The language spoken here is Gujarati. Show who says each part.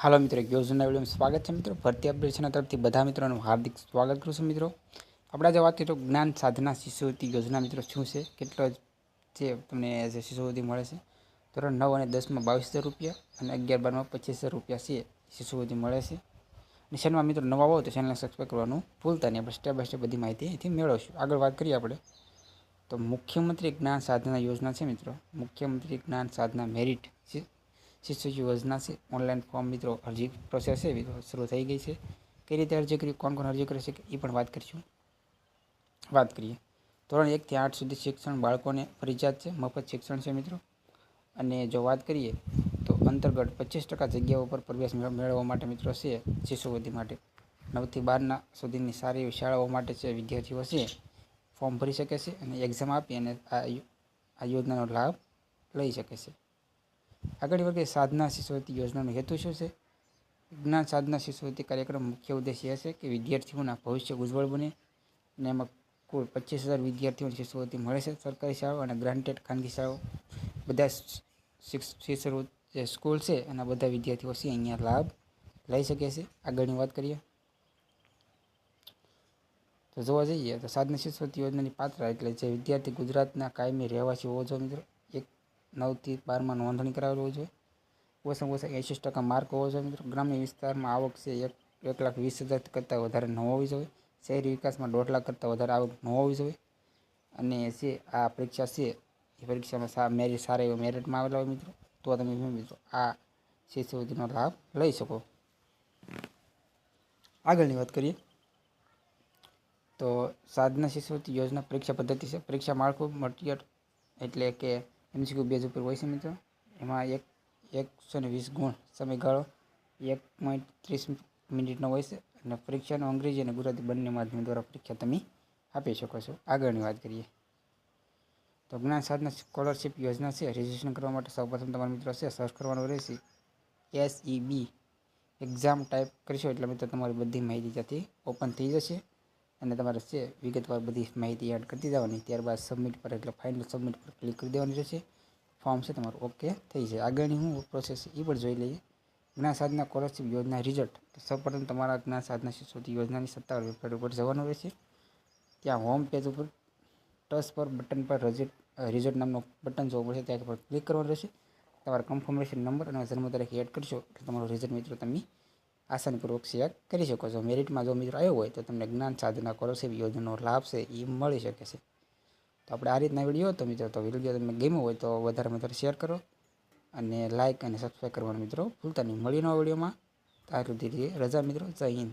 Speaker 1: હાલો મિત્રો યોજના વિડીયોમાં સ્વાગત છે મિત્રો. ભરતી અપડેશન તરફથી બધા મિત્રોનું હાર્દિક સ્વાગત કરું છું મિત્રો. આપણે આજે વાત કરીએ તો જ્ઞાન સાધના શિષ્યવૃત્તિ યોજના મિત્રો શું છે? કેટલો છે તમને જે શિષ્યવૃત્તિ મળે છે? ધોરણ નવ અને દસમાં બાવીસ હજાર રૂપિયા અને અગિયાર બારમાં પચીસ હજાર રૂપિયા છે શિષ્યવૃત્તિ મળે છે. અને ચેનલમાં મિત્રો નવા હોય તો ચેનલને સબસ્ક્રાઈબ કરવાનું ભૂલતા નહીં. આપણે સ્ટેપ બાય સ્ટેપ બધી માહિતી અહીંથી મેળવશું. આગળ વાત કરીએ આપણે. તો મુખ્યમંત્રી જ્ઞાન સાધના યોજના છે મિત્રો. મુખ્યમંત્રી જ્ઞાન સાધના મેરિટ શિષ્યવૃત્તિ યોજના છે. ઓનલાઈન ફોર્મ મિત્રો અરજી પ્રોસેસ છે શરૂ થઈ ગઈ છે. કઈ રીતે અરજી કરી કોણ કોણ અરજી કરી શકે એ પણ વાત કરીશું. વાત કરીએ. ધોરણ એકથી આઠ સુધી શિક્ષણ બાળકોને ફરજિયાત છે, મફત શિક્ષણ છે મિત્રો. અને જો વાત કરીએ તો અંતર્ગત પચીસ ટકા જગ્યાઓ પર પ્રવેશ મેળ- મેળવવા માટે મિત્રો છે શિશુવૃત્તિ માટે. નવથી બારના સુધીની સારી શાળાઓ માટે છે વિદ્યાર્થીઓ છે ફોર્મ ભરી શકે છે અને એક્ઝામ આપી અને આ યોજનાનો લાભ લઈ શકે છે. આગળ વર્ગે સાધના શિષ્યવૃત્તિ યોજનાનો હેતુ શું છે? જ્ઞાન સાધના શિષ્યવૃત્તિ કાર્યક્રમ મુખ્ય ઉદ્દેશ્ય એ છે કે વિદ્યાર્થીઓના ભવિષ્ય ઉજ્જવળ બને અને એમાં કુલ પચીસ હજાર વિદ્યાર્થીઓને શિષ્યવૃત્તિ મળે છે સરકારી શાળાઓ અને ગ્રાન્ટેડ ખાનગી શાળાઓ. બધા શિષ્યવૃત્તિ જે સ્કૂલ છે એના બધા વિદ્યાર્થીઓ છે અહીંયા લાભ લઈ શકે છે. આગળની વાત કરીએ. તો જોવા જઈએ તો સાધના શિષ્યવૃત્તિ યોજનાની પાત્ર એટલે જે વિદ્યાર્થી ગુજરાતના કાયમી રહેવાસી હોવો જોઈએ મિત્રો. નવથી બારમાં નોંધણી કરાવેલી હોય જોઈએ ઓછામાં ઓછા એંસી ટકા માર્ક હોવો જોઈએ મિત્રો. ગ્રામ્ય વિસ્તારમાં આવક છે એક એક લાખ વીસ હજાર કરતાં વધારે ન હોવી જોઈએ. શહેરી વિકાસમાં દોઢ લાખ કરતાં વધારે આવક ન હોવી જોઈએ. અને છે આ પરીક્ષા છે, એ પરીક્ષામાં સા, મેરિટ, સારા એવા મેરિટમાં આવેલા હોય મિત્રો. તો તમે મિત્રો, આ શિષ્યવૃત્તિનો લાભ લઈ શકો. આગળની વાત કરીએ. તો સાધના શિષ્યવૃત્તિ યોજના પરીક્ષા પદ્ધતિ છે. પરીક્ષા માળખું મટીરિયલ એટલે કે એમસીક્યુ બેઝ ઉપર હોય છે મિત્રો. એમાં એક, એકસો ને વીસ ગુણ સમયગાળો, એક પોઈન્ટ ત્રીસ મિનિટનો હોય છે. અને પરીક્ષાનો અંગ્રેજી અને ગુજરાતી બંને માધ્યમ દ્વારા પરીક્ષા તમે આપી શકો છો. આગળની વાત કરીએ. તો જ્ઞાન સાધના સ્કોલરશિપ યોજના છે. રજિસ્ટ્રેશન કરવા માટે સૌપ્રથમ તમારા મિત્રો છે સર્ચ કરવાનું રહેશે. એસઈબી એક્ઝામ ટાઈપ કરશો એટલે મિત્રો તમારી બધી માહિતી ત્યાંથી ઓપન થઈ જશે. અને તમારે છે વિગતવાર બધી માહિતી એડ કરી દેવાની ત્યારબાદ સબમિટ પર, એટલે ફાઇનલ સબમિટ પર ક્લિક કરી દેવાની રહેશે. ફોર્મ છે તમારું ઓકે થઈ જાય. આગળની હું પ્રોસેસ એ પણ જોઈ લઈએ. જ્ઞાન સાધના સ્કોલરશીપ યોજના રિઝલ્ટ સૌપ્રથમ તમારા જ્ઞાન સાધના શિષ્યોથી યોજનાની સત્તાવાર વેબસાઇટ ઉપર જવાનું રહેશે. ત્યાં હોમ પેજ ઉપર ટચ પર બટન પર રજિટ રિઝલ્ટ નામનું બટન જોવા મળશે ત્યાં પર ક્લિક કરવાનું રહેશે. તમારા કન્ફર્મેશન નંબર અને જન્મ તારીખ એડ કરશો. એટલે તમારો રિઝલ્ટ મિત્રો તમે આસાનીપૂર્વક શેર કરી શકો છો. મેરિટમાં જો મિત્રો આવ્યો હોય તો તમને જ્ઞાન સાધના સ્કોલરશિપ યોજનાનો લાભ છે એ મળી શકે છે. તો આપણે આ રીતના વીડિયો તો મિત્રો, તો વીડિયો તમને ગમ્યો હોય તો વધારે વધારે શેર કરો અને લાઇક અને સબસ્ક્રાઈબ કરવાનું મિત્રો ભૂલતા નહીં. મળીનો વિડીયોમાં. ત્યાં સુધી રજા મિત્રો, જય હિન્દ.